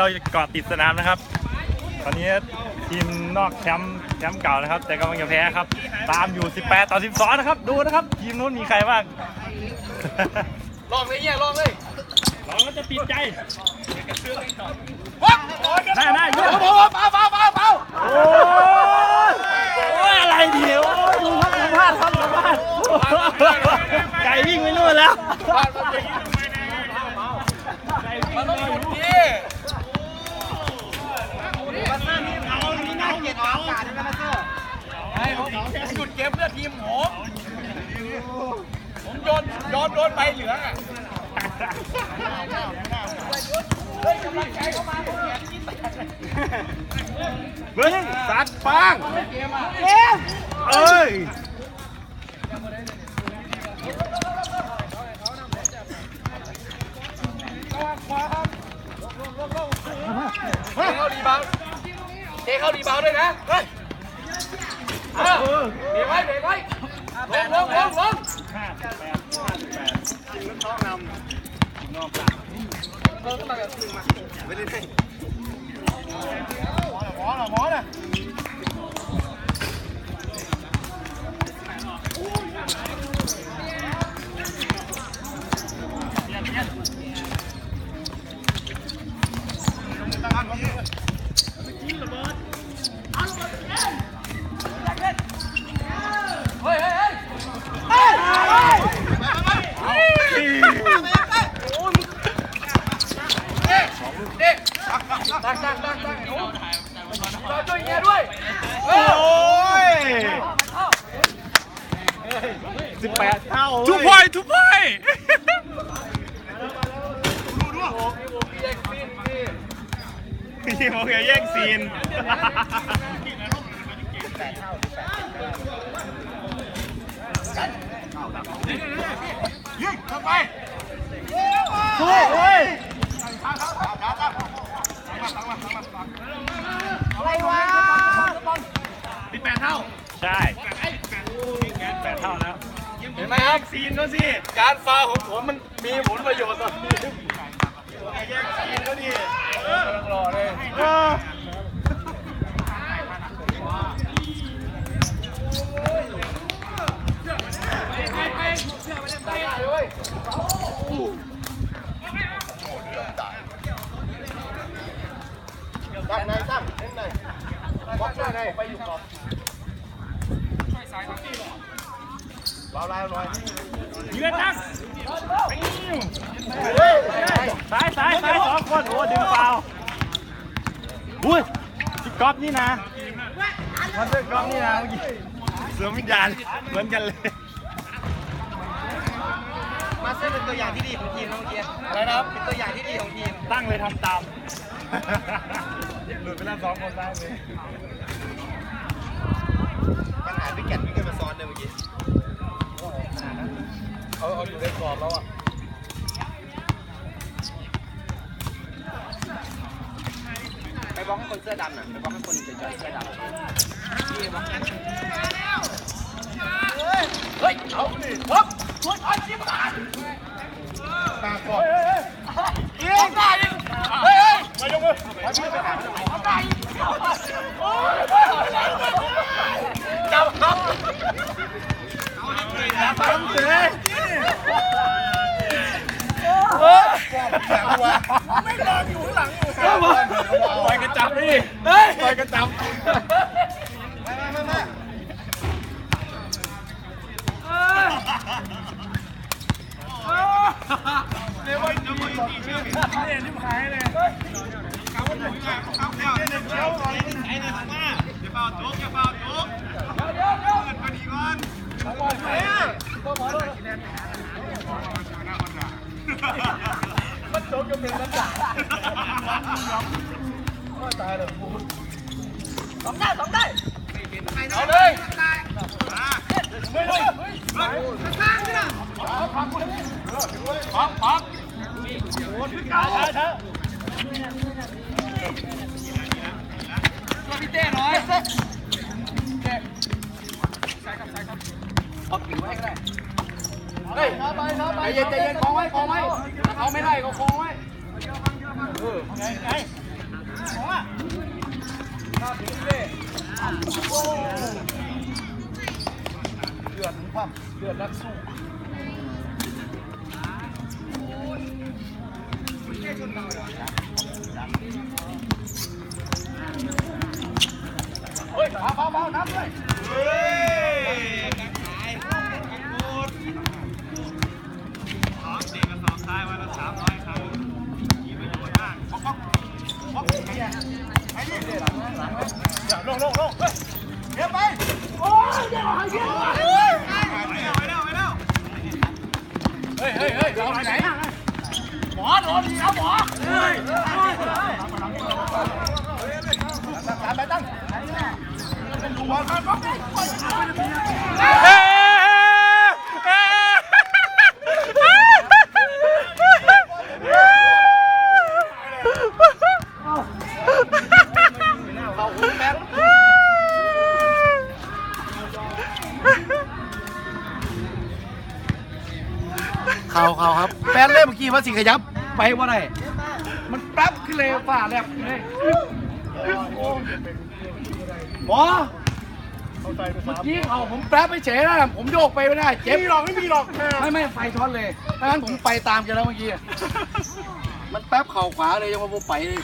เราจะเกาะติดสนามนะครับ ตอนนี้ทีมนอกแชมป์แชมป์เก่านะครับ แต่กำลังจะแพ้ครับ ตามอยู่ 18 ต่อ 12 นะครับ ดูนะครับ ทีมนู้นมีใครบ้าง ลองเลยเนี่ยลองเลยเราก็จะติดใจได้ได้เยอะเบาเบาเบาเบาเบาโอ้ยโอ้ยอะไรเดียวดูครับสัมภาษณ์ครับสัมภาษณ์ไก่วิ่งไปนู่นแล้วผ่านมาจริงมันต้องหยุดดิมาเซอร์นี่เอานี่น่าเกลียดอากาศด้วยนะมาเซอร์ไอ้ผม หยุดเกมเพื่อทีมผมผมโยนโยนโดนใบเหลืองอะเฮ้ยกำลังใจเข้ามาผมเห็นนี่เบิ้งสัตว์ปังเกมอะเอ้ยเทเข้ารีบาวด์เทเข้ารีบาวด์ด้วยนะ เฮ้ยอะ เบรกไว้เบรกไว้ลงลงลงลงห้าสิบแปดห้าสิบแปดทีมน้องนำนอกสามเออตั้งแต่หนึ่งมาไม่ได้ให้หมอหมอหมอน่ะ เฮ้ยเฮ้ยเฮ้ยเด็กตักตักตักตักหนูเราช่วยเงี้ยด้วยเอ โอ้ อย สิบแปดเท่าทุกพอยทุกพอยเด็กปีนปีนพี่โมเกแย่งซีนยิงเข้าไปโอ้ยโอ้ย อะไรวะ สิบแปดเท่า ใช่แปดเท่าแล้ว เห็น ไหมครับซีนก็สิ การฟาของผมมันมีผลประโยชน์ต่อทีมแย่งซีนก็ดิรอเลยเออได้เลยด้านในตั้งเล่นในบล็อกด้านในไปอยู่ก่อน เราลายลอยยืนนักซ้ายซ้ายซ้ายสองคนโอ้ดึงเปล่าอุ้ยพี่ก๊อฟนี่นะมันเป็นก๊อฟนี่นะเมื่อกี้เสือวิญญาณเหมือนกันเลยมาเซอร์เป็นตัวอย่างที่ดีของทีมน้องเกียร์อะไรนะครับเป็นตัวอย่างที่ดีของทีมตั้งเลยทำตามหลุดไปแล้วสองคนได้เลยปัญหาวิกเกตวิ่งขึ้นมาซ้อนเลยเมื่อกี้ เอาเอาอยู่ในกรอบแล้วอะไปบล็อกให้คนเสื้อดำน่ะไปบล็อกให้คนเสื้อเสื้อดำเฮ้ยเอาดิครับช่วยถอยชิบหายตาก่อนยิงได้ยิงเฮ้ยมายกมือจับครับตามเสือไม่รออยู่ข้างหลังอยู่ปล่อยกระจับนี่เฮ้ยปล่อยกระจับมามามาเอาเลยปั๊บปั๊บช้าช้าช้าช่วย mất số cho mình đánh giả Ôi đây, bóng đây Bóng đây Bóng, bóng Bóng, bóng เอาผิวไว้ก็ได้เฮ้ยใจเย็นใจเย็นคล้องไว้คล้องไว้เอาไม่ได้ก็คล้องไว้ไงไงเดือดความเดือดนักสู้เฮ้ยเบาเบานับด้วย ลงลงลงเฮ้ยเดี๋ยวไป โอ้ยเดี๋ยวหายเดี๋ยวเฮ้ยเฮ้ยเฮ้ยเราไปไหนหมอโดนดีครับหมอเฮ้ยตั้งไปตั้งเป็นหัวครับป๊อกเอ้ยเอ้ย เขาหูแบง ข่าวข่าวครับแฟนเล่เมื่อกี้ว่าสิขยับ ไปว่าไหนมันแป๊บขึ้นเลยฝ่าแลบเลยหมอเมื่อกี้เขาผมแป๊บไม่เฉยนะผมโยกไปไม่ได้ เจ็บมีหรอกไม่มีหรอก ไม่ไม่ไฟช็อตเลยถ้างั้นผมไปตามแกแล้วเมื่อกี้ มันแป๊บเข่าขวาเลยยังมาไปเลย